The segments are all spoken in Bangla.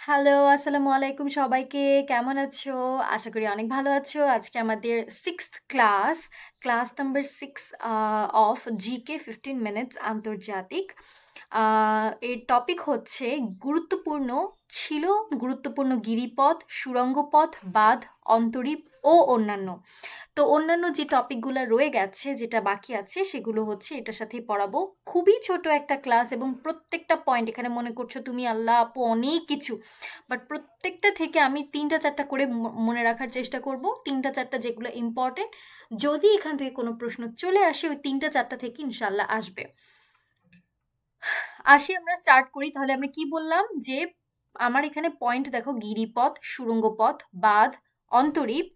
হ্যালো, আসসালামু আলাইকুম সবাইকে। কেমন আছো? আশা করি অনেক ভালো আছো। আজকে আমাদের sixth class, class number 6 uh of GK 15 minutes আন্তর্জাতিক। এর টপিক হচ্ছে গুরুত্বপূর্ণ ছিল গুরুত্বপূর্ণ গিরিপথ, সুড়ঙ্গ পথ, বাঁধ, অন্তরীপ ও অন্যান্য। তো অন্যান্য যে টপিকগুলো রয়ে গেছে, যেটা বাকি আছে সেগুলো হচ্ছে এটার সাথেই পড়াবো। খুবই ছোট একটা ক্লাস এবং প্রত্যেকটা পয়েন্ট এখানে মনে করছ তুমি আল্লাহ আপু অনেক কিছু। বাট প্রত্যেকটা থেকে আমি ৩ টা ৪ টা করে মনে রাখার চেষ্টা করব। ৩ টা ৪ টা যেগুলো ইম্পর্টেন্ট যদি এখান থেকে কোনো প্রশ্ন চলে আসে ওই ৩ টা ৪ টা থেকে ইনশাল্লাহ আসবে। আসি আমরা স্টার্ট করি। তাহলে আমরা কি বললাম? যে আমার এখানে পয়েন্ট দেখো গিরিপথ, সুড়ঙ্গ পথ, বাঁধ, অন্তরীপ,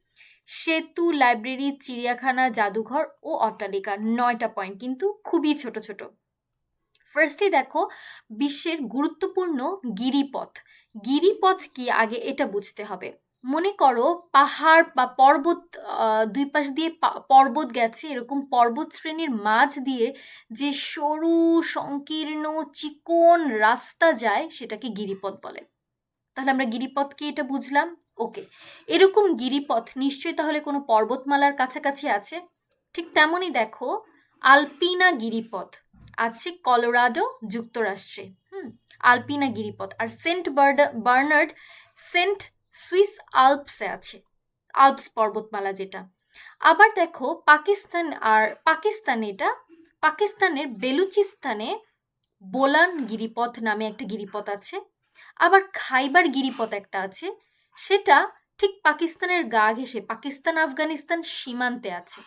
সেতু, লাইব্রেরি, চিড়িয়াখানা, জাদুঘর ও অট্টালিকা নয়টা পয়েন্ট কিন্তু খুবই ছোট, ছোট। ফার্স্টে দেখো বিশ্বের গুরুত্বপূর্ণ গিরিপথ। গিরিপথ কি আগে এটা বুঝতে হবে। মনে করো পাহাড় বা পর্বত দুই পাশ দিয়ে পর্বত গেছে, এরকম পর্বত শ্রেণির মাঝ দিয়ে যে সরু, সংকীর্ণ, চিকন রাস্তা যায়, সেটাকে গিরিপথ বলে। তাহলে আমরা গিরিপথকে এটা বুঝলাম? ওকে। এরকম গিরিপথ নিশ্চয়ই তাহলে কোনো পর্বতমালার কাছাকাছি আছে? ঠিক তেমনই দেখো আলপিনা গিরিপথ আছে কলোরাডো যুক্তরাষ্ট্রে। হুম? আলপিনা গিরিপথ। আর সেন্ট বার্নার্ড সেন্ট সুইস আল্পসে আছে। আল্পস পর্বতমালা যেটা। আবার দেখো পাকিস্তান আর পাকিস্তানে এটা, পাকিস্তানের বেলুচিস্তানে বোলান গিরিপথ নামে একটা গিরিপথ আছে। আবার খাইবার গিরিপথ একটা আছে। সেটা ঠিক পাকিস্তানের গা ঘেঁষে, পাকিস্তান, আফগানিস্তান সীমান্তে আছে।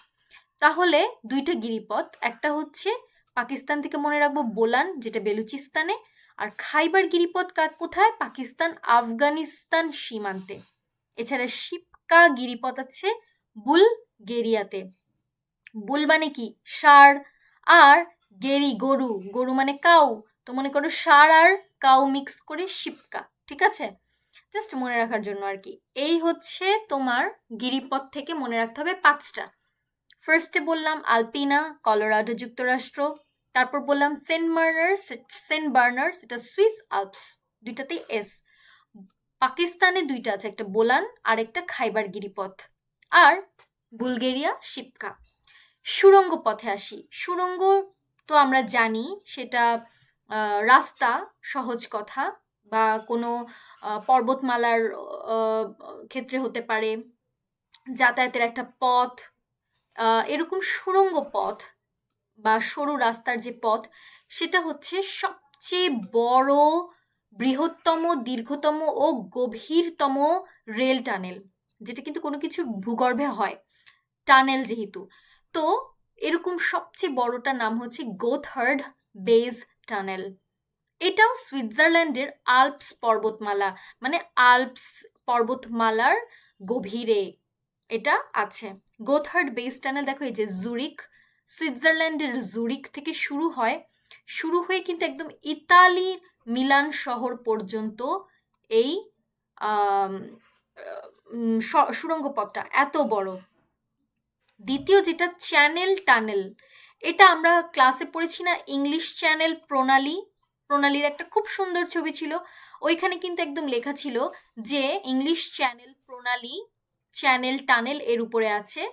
তাহলে দুইটা গিরিপথ। একটা হচ্ছে পাকিস্তান থেকে মনে রাখব বোলান, যেটা বেলুচিস্তানে। আর খাইবার গিরিপথ কোথায়? পাকিস্তান আফগানিস্তান সীমান্তে। এছাড়া শিপকা গিরিপথ আছে বুলগেরিয়াতে। বুল মানে কি? ষাঁড় আর গেরি গরু। গরু মানে কাউ। তো মনে করো ষাঁড় আর কাউ মিক্স করে শিপকা। ঠিক আছে? জাস্ট মনে রাখার জন্য আর কি এই হচ্ছে তোমার গিরিপথ থেকে মনে রাখতে হবে পাঁচটা ফার্স্টে বললাম আলপিনা, কলোরাডো যুক্তরাষ্ট্র। তারপর বললাম সেন্ট বার্নার্স সেন্ট বার্নার্স, এটা সুইস আল্পস। ২ টাতেই এস। পাকিস্তানে দুইটা আছে। একটা বোলান আর একটা খাইবার গিরিপথ। আর বুলগেরিয়া, শিপকা। সুড়ঙ্গ পথে আসি। সুড়ঙ্গ তো আমরা জানি, সেটা রাস্তা, সহজ কথা বা কোনো পর্বতমালার ক্ষেত্রে হতে পারে। যাতায়াতের একটা পথ। এরকম সুড়ঙ্গ পথ বা সরু রাস্তার যে পথ সেটা হচ্ছে সবচেয়ে বড়, বৃহত্তম, দীর্ঘতম ও গভীরতম রেল টানেল। যেটা কিন্তু কোনো কিছু ভূগর্ভে হয়। টানেল যেহেতু। তো এরকম সবচেয়ে বড়টার নাম হচ্ছে গোথহার্ড বেজ টানেল। এটাও সুইজারল্যান্ডের আল্পস পর্বতমালা মানে আল্পস পর্বতমালার গভীরে এটা আছে। গোথার্ড বেজ টানেল দেখো এই যে জুরিখ, সুইজারল্যান্ডের জুরিক থেকে শুরু হয়। শুরু হয়ে কিন্তু একদম ইতালি মিলান শহর পর্যন্ত এই আম উম স সুড়ঙ্গ পথটা এত বড়। দ্বিতীয় যেটা চ্যানেল টানেল। এটা আমরা ক্লাসে পড়েছি না ইংলিশ চ্যানেল প্রণালী? প্রণালীর একটা খুব সুন্দর ছবি ছিল। ওইখানে কিন্তু একদম লেখা ছিল যে ইংলিশ চ্যানেল প্রণালী, চ্যানেল টানেল এর উপরে আছে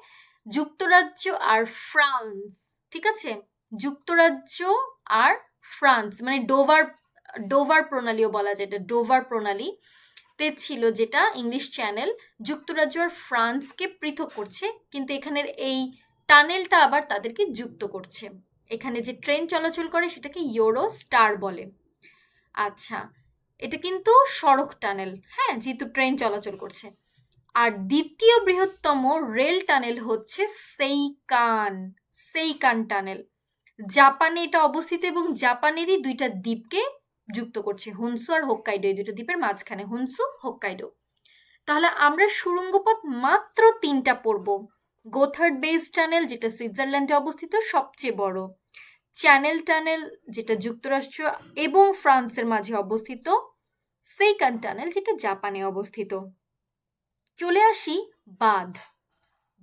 যুক্তরাজ্য আর ফ্রান্স। ঠিক আছে? যুক্তরাজ্য আর ফ্রান্স মানে ডোভার ডোভার প্রণালীও বলা যায়, এটা ডোভার প্রণালী তে ছিল যেটা ইংলিশ চ্যানেল, যুক্তরাজ্য আর ফ্রান্সকে পৃথক করছে। কিন্তু এখানের এই টানেলটা আবার তাদেরকে যুক্ত করছে। এখানে যে ট্রেন চলাচল করে সেটাকে ইউরো স্টার বলে। আচ্ছা। এটা কিন্তু সড়ক টানেল। হ্যাঁ? যেহেতু ট্রেন চলাচল করছে। আর দ্বিতীয় বৃহত্তম রেল টানেল হচ্ছে সেইকান, সেইকান টানেল। জাপানে এটা অবস্থিত এবং জাপানেরই দুইটা দ্বীপকে যুক্ত করছে। হুনসু আর হোক্কাইডো এই ২ টা দ্বীপের মাঝখানে। Honshu, Hokkaido. তাহলে আমরা সুড়ঙ্গ পথ মাত্র ৩ টা পড়ব। গোথহার্ড বেজ টানেল যেটা সুইজারল্যান্ডে অবস্থিত সবচেয়ে বড়। চ্যানেল টানেল যেটা যুক্তরাষ্ট্র এবং ফ্রান্সের মাঝে অবস্থিত। সেইকান টানেল যেটা জাপানে অবস্থিত। চলে আসি বাঁধ।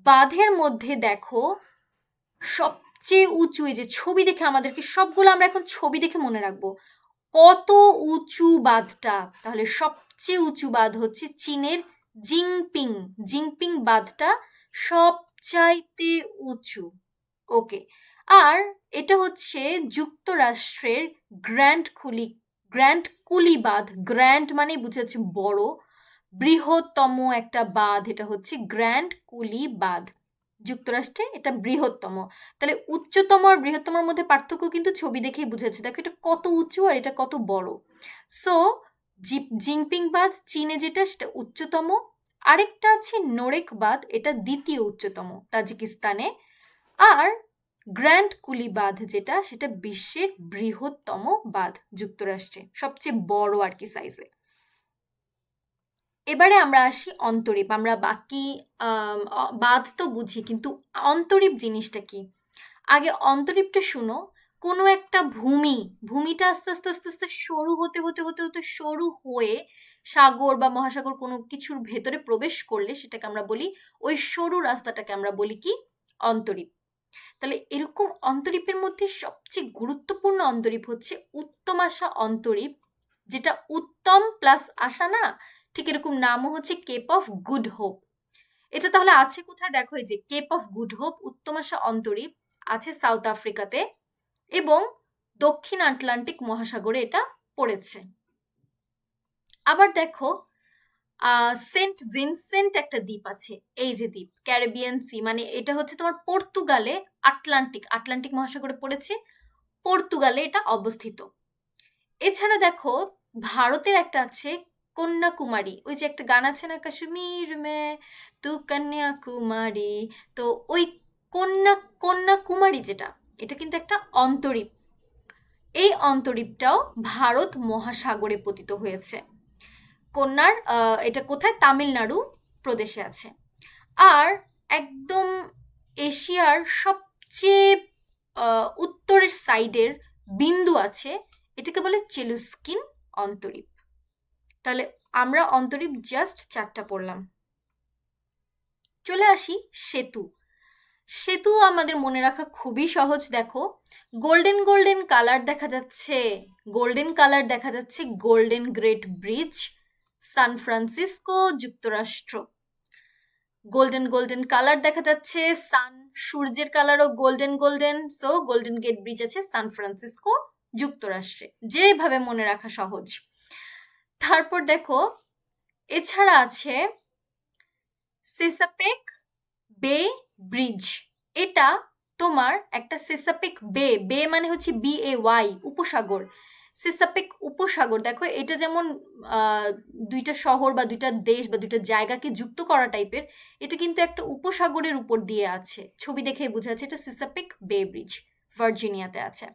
বাঁধের মধ্যে দেখো, সবচেয়ে উঁচু, এই যে ছবি দেখে আমাদেরকে সবগুলো আমরা এখন ছবি দেখে মনে রাখব। কত উঁচু বাঁধটা? তাহলে সবচেয়ে উঁচু বাঁধ হচ্ছে চীনের জিংপিং জিংপিং বাঁধটা সবচাইতে উঁচু ওকে, আর এটা হচ্ছে যুক্তরাষ্ট্রের গ্র্যান্ড কুলি গ্র্যান্ড কুলি বাঁধ গ্র্যান্ড মানে বুঝাচ্ছে বড় বৃহত্তম একটা বাঁধ, এটা হচ্ছে গ্র্যান্ড কুলি বাঁধ। যুক্তরাষ্ট্রে এটা বৃহত্তম। তাহলে উচ্চতম আর বৃহত্তমর মধ্যে পার্থক্য কিন্তু ছবি দেখেই বুঝাচ্ছে। দেখো এটা কত উঁচু আর এটা কত বড়। সো জিংপিং বাঁধ, চীনে যেটা, সেটা উচ্চতম। আরেকটা আছে নোরেক বাঁধ, এটা দ্বিতীয় উচ্চতম, তাজিকিস্তানে। আর গ্র্যান্ড কুলি বাঁধ যেটা, সেটা বিশ্বের বৃহত্তম বাঁধ যুক্তরাষ্ট্রে, সবচেয়ে বড় আর কি সাইজে এবারে আমরা আসি অন্তরীপ, আমরা বাকি বাঁধ তো বুঝি, কিন্তু অন্তরীপ জিনিসটা কি? আগে অন্তরীপটা শুনো, কোনো একটা ভূমি, ভূমিটা আস্তে আস্তে আস্তে আস্তে সরু হতে হতে হতে হতে সরু হয়ে সাগর বা মহাসাগর কোনো কিছুর ভেতরে প্রবেশ করলে সেটাকে আমরা বলি, ওই সরু রাস্তাটাকে আমরা বলি কি? অন্তরীপ। তাহলে এরকম অন্তরীপের মধ্যে সবচেয়ে গুরুত্বপূর্ণ অন্তরীপ হচ্ছে উত্তম আশা অন্তরীপ, যেটা উত্তম প্লাস আশা না ঠিক এরকম নামও হচ্ছে কেপ অফ গুড হোপ এটা তাহলে আছে কোথায়? দেখো এই যে কেপ অফ গুড হোপ উত্তম আশা অন্তরীপ আছে সাউথ আফ্রিকাতে এবং দক্ষিণ আটলান্টিক মহাসাগরে এটা পড়েছে। আবার দেখো সেন্ট ভিনসেন্ট একটা দ্বীপ আছে, এই যে দ্বীপ ক্যারিবিয়ান সি মানে এটা হচ্ছে তোমার পর্তুগালে আটলান্টিক আটলান্টিক মহাসাগরে পড়েছে, পর্তুগালে এটা অবস্থিত। এছাড়া দেখো, ভারতের একটা আছে কন্যাকুমারী। ওই যে একটা গান আছে না, কাশ্মীর মে তু কন্যাকুমারী? তো ওই কন্যা, কন্যাকুমারী যেটা, এটা কিন্তু একটা অন্তরীপ। এই অন্তরীপটাও ভারত মহাসাগরে পতিত হয়েছে। কন্যার এটা কোথায়? তামিলনাড়ু প্রদেশে আছে। আর একদম এশিয়ার সবচেয়ে উত্তরের সাইডের বিন্দু আছে, এটাকে বলে চেলুস্কিন অন্তরীপ। তাহলে আমরা অন্তরীপ জাস্ট চারটা পড়লাম। চলে আসি সেতু। সেতু আমাদের মনে রাখা খুবই সহজ, দেখো। গোল্ডেন গোল্ডেন কালার দেখা যাচ্ছে। গোল্ডেন কালার দেখা যাচ্ছে golden great bridge San Francisco যুক্তরাষ্ট্র। গোল্ডেন গোল্ডেন কালার দেখা যাচ্ছে সান সূর্যের কালারও golden golden so golden gate bridge আছে সান ফ্রান্সিসকো যুক্তরাষ্ট্রে। যেভাবে মনে রাখা সহজ। তারপর দেখো, এছাড়া আছে সেসাপেক বে ব্রিজ। এটা তোমার একটা সেসাপেক বে বে মানে হচ্ছে বি এ ওয়াই উপসাগর। সেসাপেক উপসাগর, দেখো, এটা যেমন দুইটা শহর বা দুইটা দেশ বা দুইটা জায়গাকে যুক্ত করা টাইপের, এটা কিন্তু একটা উপসাগরের উপর দিয়ে আছে। ছবি দেখে বোঝা যাচ্ছে, এটা সিসাপেক বে ব্রিজ, ভার্জিনিয়াতে আছে।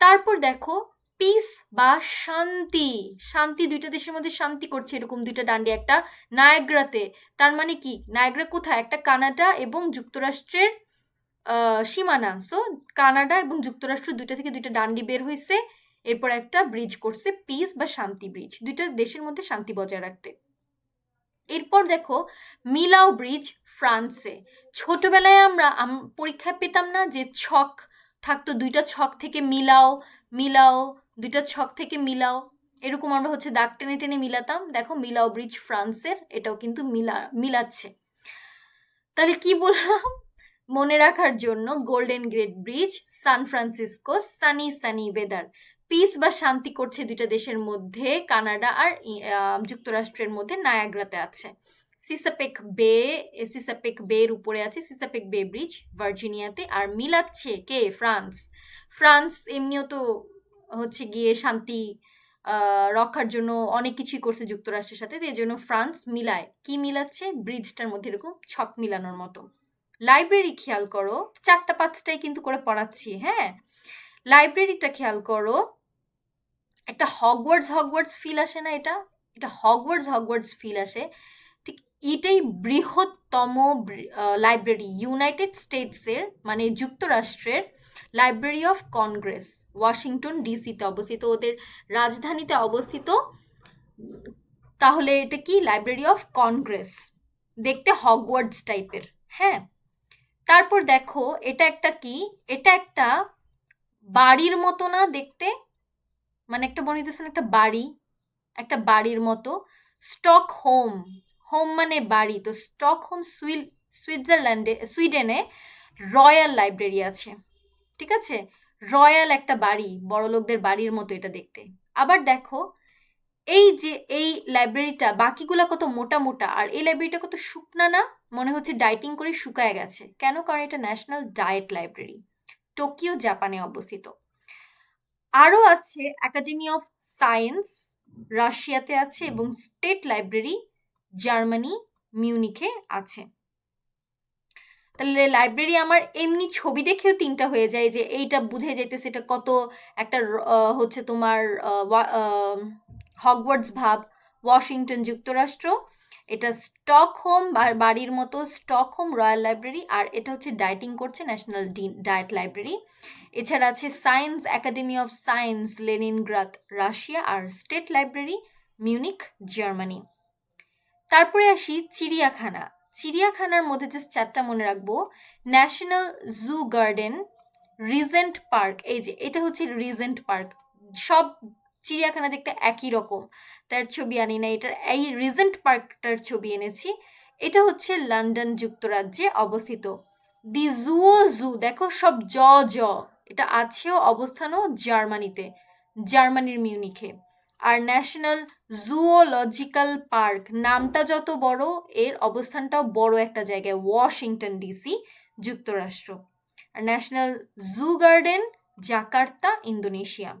তারপর দেখো পিস বা শান্তি। শান্তি দুইটা দেশের মধ্যে শান্তি করছে এরকম দুইটা ডান্ডি। একটা নায়গ্রাতে, তার মানে কি? নায়গ্রা কোথায়? একটা কানাডা এবং যুক্তরাষ্ট্রের সীমানা। সো কানাডা এবং যুক্তরাষ্ট্র দুইটা থেকে দুইটা ডান্ডি বের হয়েছে এরপর একটা ব্রিজ করছে পিস বা শান্তি ব্রিজ দুইটা দেশের মধ্যে শান্তি বজায় রাখতে। এরপর দেখো, মিলাও ব্রিজ ফ্রান্সে। ছোটবেলায় আমরা পরীক্ষায় পেতাম না যে ছক থাকতো, দুইটা ছক থেকে মিলাও মিলাও দুইটা ছক থেকে মিলাও। এরকম আমরা হচ্ছে দাগ টেনে টেনে মিলাতাম। দেখো, মিলাও ব্রিজ ফ্রান্সের, এটাও কিন্তু মিলা, মিলাচ্ছে। তাহলে কি বললাম? মনে রাখার জন্য golden great bridge San Francisco sunny sunny weather peace বা শান্তি করছে দুইটা দেশের মধ্যে, কানাডা আর যুক্তরাষ্ট্রের মধ্যে নায়াগ্রাতে আছে। সিসাপেক বে সিসাপেক বের উপরে আছে সিসাপেক বে ব্রিজ ভার্জিনিয়াতে আর মিলাচ্ছে কে? ফ্রান্স। ফ্রান্স এমনিও তো হচ্ছে গিয়ে শান্তি রক্ষার জন্য অনেক কিছুই করছে যুক্তরাষ্ট্রের সাথে এই জন্য ফ্রান্স মিলায়। কি মিলাচ্ছে? ব্রিজটার মধ্যে এরকম ছক মিলানোর মতো। লাইব্রেরি খেয়াল করো, চারটা পাঁচটাই কিন্তু করে পড়াচ্ছি হ্যাঁ? লাইব্রেরিটা খেয়াল করো, একটা হগওয়ার্ডস হগওয়ার্ডস ফিল আসে না এটা? এটা হগওয়ার্ডস হগওয়ার্ডস ফিল আসে। ঠিক এটাই বৃহত্তম লাইব্রেরি, ইউনাইটেড স্টেটসের মানে যুক্তরাষ্ট্রের লাইব্রেরি অফ কংগ্রেস ওয়াশিংটন ডিসিতে অবস্থিত। ওদের রাজধানীতে অবস্থিত। তাহলে এটা কি? লাইব্রেরি অফ কংগ্রেস দেখতে হগওয়ার্ডস টাইপের হ্যাঁ? তারপর দেখো, এটা একটা কি? এটা একটা বাড়ির মতো না দেখতে? মানে একটা বনিতেছেন একটা বাড়ি, একটা বাড়ির মতো। স্টক হোম হোম মানে বাড়ি। তো স্টক হোম সুইল সুইজারল্যান্ডে সুইডেনে রয়্যাল লাইব্রেরি আছে। ঠিক আছে? রয়্যাল একটা বাড়ি বড় লোকদের বাড়ির মতো এটা দেখতে। আবার দেখো, এই যে এই লাইব্রেরিটা, বাকিগুলা কত মোটা মোটা, আর এই লাইব্রেরিটা কত শুকনা না? মনে হচ্ছে ডাইটিং করে শুকায় গেছে। কেন? কারণ এটা ন্যাশনাল ডায়েট লাইব্রেরি, টোকিও, জাপানে অবস্থিত। আরও আছে একাডেমি অফ সায়েন্স রাশিয়াতে আছে এবং স্টেট লাইব্রেরি, জার্মানি, মিউনিখে আছে। তাহলে লাইব্রেরি আমার এমনি ছবি দেখেও তিনটা হয়ে যায় যে এইটা বুঝে যেতে সেটা কত একটা হচ্ছে তোমার হগওয়ার্ডস ভাব ওয়াশিংটন যুক্তরাষ্ট্র, এটা স্টকহোম বাড়ির মতো স্টকহোম রয়্যাল লাইব্রেরি আর এটা হচ্ছে ডায়েটিং করছে ন্যাশনাল ডায়েট লাইব্রেরি এছাড়া আছে science academy of science Leningrad Russia R state library Munich Germany তারপরে আসি চিড়িয়াখানা চিড়িয়াখানার মধ্যে জাস্ট চারটা মনে রাখব। National zoo garden Regent park এই যে, এটা হচ্ছে রিজেন্ট পার্ক সব চিড়িয়াখানা দেখতে একই রকম। তার ছবি আনি না এটার, এই রিজেন্ট পার্কটার ছবি এনেছি। এটা হচ্ছে লন্ডন যুক্তরাজ্যে অবস্থিত। দি জুও জু দেখো সব জ জ। এটা আছেও অবস্থানও জার্মানিতে, জার্মানির মিউনিখে। আর ন্যাশনাল জুওলজিক্যাল পার্ক নামটা যত বড়, এর অবস্থানটাও বড় একটা জায়গায় ওয়াশিংটন ডিসি যুক্তরাষ্ট্র। আর national zoo garden Jakarta, Indonesia.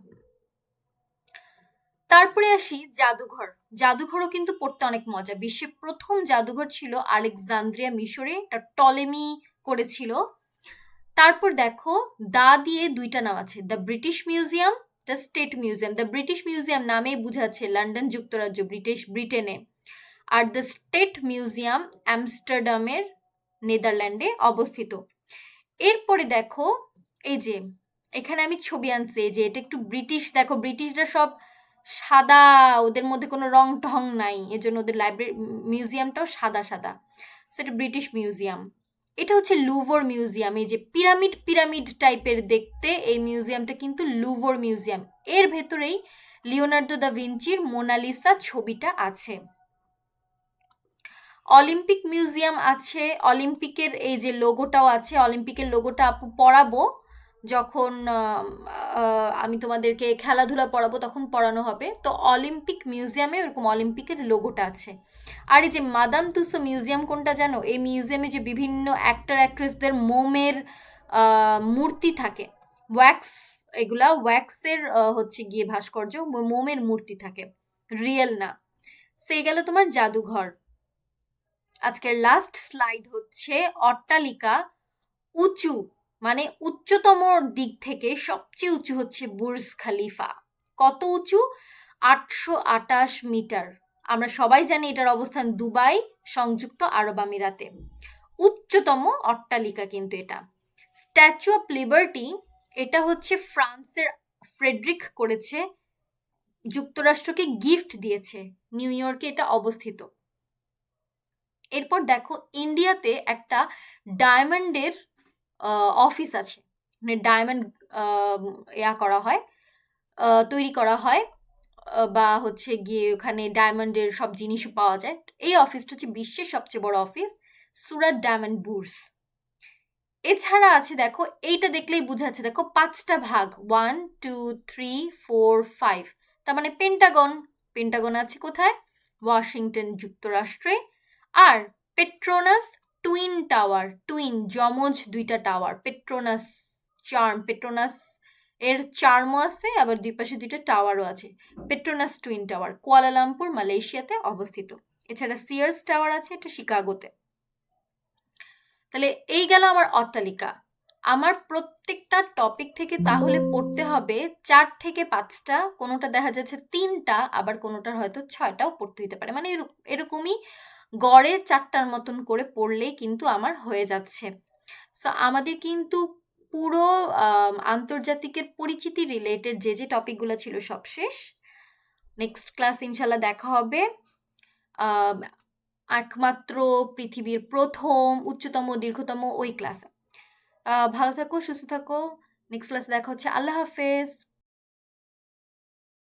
তারপরে আসি জাদুঘর। জাদুঘরও কিন্তু পড়তে অনেক মজা। বিশ্বের প্রথম জাদুঘর ছিল আলেকজান্দ্রিয়া মিশরে, এটা টলেমি করেছিল। তারপর দেখো, দা দিয়ে দুইটা নাম আছে the British museum the state museum the British museum নামেই বুঝাচ্ছে লন্ডন যুক্তরাজ্য ব্রিটিশ ব্রিটেনে আর দ্য স্টেট মিউজিয়াম অ্যামস্টারডামের নেদারল্যান্ডে অবস্থিত। এরপরে দেখো, এই যে, এখানে আমি ছবি আনছি যে, এটা একটু ব্রিটিশ দেখো ব্রিটিশরা সব সাদা, ওদের মধ্যে কোনো রং ঢং নাই, এজন্য ওদের লাইব্রেরি মিউজিয়ামটাও সাদা সাদা। সেটা ব্রিটিশ মিউজিয়াম এটা হচ্ছে লুভোর মিউজিয়াম, এই যে পিরামিড পিরামিড টাইপের দেখতে এই মিউজিয়ামটা কিন্তু লুভোর মিউজিয়াম। এর ভেতরেই লিওনার্দো দা ভিঞ্চির মোনালিসা ছবিটা আছে। অলিম্পিক মিউজিয়াম আছে, অলিম্পিকের এই যে লোগোটাও আছে, অলিম্পিকের লোগোটা আপু পড়াবো যখন আমি তোমাদেরকে খেলাধুলা পড়াবো তখন পড়ানো হবে। তো অলিম্পিক মিউজিয়ামে ওরকম অলিম্পিকের লোগোটা আছে। আর এই যে মাদাম তুসো মিউজিয়াম কোনটা জানো? এই মিউজিয়ামে যে বিভিন্ন অ্যাক্টার অ্যাক্ট্রেসদের মোমের মূর্তি থাকে। ওয়্যাক্স এগুলা ওয়্যাক্সের হচ্ছে গিয়ে ভাস্কর্য মোমের মূর্তি থাকে। রিয়েল না। সেই গেল তোমার জাদুঘর। আজকের লাস্ট স্লাইড হচ্ছে অট্টালিকা উঁচু। মানে উচ্চতম দিক থেকে সবচেয়ে উঁচু হচ্ছে বুর্জ খালিফা। কত উঁচু? আটশো আটাশ মিটার। আমরা সবাই জানি এটার অবস্থান দুবাই, সংযুক্ত আরব আমিরাতে। উচ্চতম অট্টালিকা কিন্তু এটা। স্ট্যাচু অফ লিবার্টি এটা হচ্ছে ফ্রান্সের ফ্রেডরিক করেছে, যুক্তরাষ্ট্রকে গিফট দিয়েছে, নিউ ইয়র্কে এটা অবস্থিত। এরপর দেখো, ইন্ডিয়াতে একটা ডায়মন্ডের অফিস আছে। মানে ডায়মন্ড ইয়া করা হয় তৈরি করা হয় বা হচ্ছে গিয়ে ওখানে ডায়মন্ডের সব জিনিসও পাওয়া যায়। এই অফিসটা হচ্ছে বিশ্বের সবচেয়ে বড় অফিস সুরাট ডায়মন্ড বুর্স এছাড়া আছে দেখো, এইটা দেখলেই বুঝাচ্ছে দেখো পাঁচটা ভাগ one two three four five তার মানে পেন্টাগন পেন্টাগন আছে কোথায়? ওয়াশিংটন যুক্তরাষ্ট্রে। আর পেট্রোনাস টুইন টাওয়ার টুইন যমজ দুইটা টাওয়ার পেট্রোনাস চার্ম পেট্রোনাস এর চার্মও আছে, আবার দুই পাশে দুইটা টাওয়ারও আছে। পেট্রোনাস টুইন টাওয়ার কুয়ালালামপুর মালয়েশিয়াতে অবস্থিত। এছাড়া সিয়ার্স টাওয়ার আছে, এটা শিকাগোতে তাহলে এই গেল আমার অট্টালিকা। আমার প্রত্যেকটা টপিক থেকে তাহলে পড়তে হবে চার থেকে পাঁচটা, কোনোটা দেখা যাচ্ছে তিনটা, আবার কোনোটার হয়তো ছয়টাও পড়তে দিতে পারে। মানে এরকমই গড়ে চারটার মতন করে পড়লেই কিন্তু আমার হয়ে যাচ্ছে। সো আমাদের কিন্তু পুরো আন্তর্জাতিকের পরিচিতি রিলেটেড যে যে টপিকগুলো ছিল সব শেষ। নেক্সট ক্লাস ইনশাল্লাহ দেখা হবে। একমাত্র পৃথিবীর প্রথম, উচ্চতম, দীর্ঘতম ওই ক্লাসে ভালো থাকো, সুস্থ থাকো। নেক্সট ক্লাসে দেখা হচ্ছে। আল্লাহ হাফেজ।